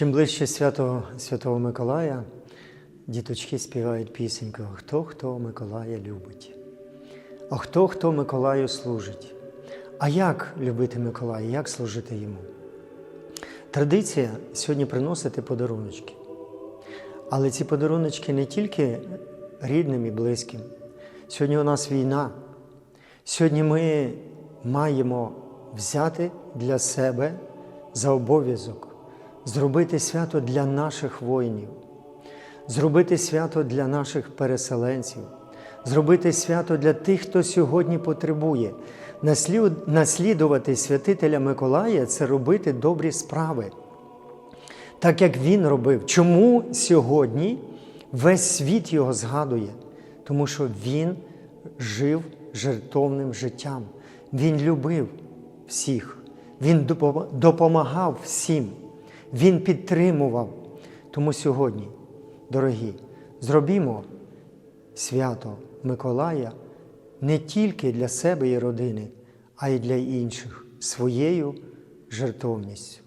Чим ближче свято Святого Миколая, діточки співають пісеньку Хто хто Миколая любить, а хто хто Миколаю служить. А як любити Миколая, як служити йому? Традиція сьогодні приносити подаруночки. Але ці подаруночки не тільки рідним і близьким. Сьогодні у нас війна. Сьогодні ми маємо взяти для себе за обов'язок зробити свято для наших воїнів, зробити свято для наших переселенців, зробити свято для тих, хто сьогодні потребує. Наслідувати святителя Миколая це робити добрі справи так як він робив. Чому сьогодні весь світ його згадує? Тому що він жив жертовним життям. Він любив всіх, він допомагав всім, він підтримував. Тому сьогодні, дорогі, зробімо свято Миколая не тільки для себе і родини, а й для інших своєю жертовністю.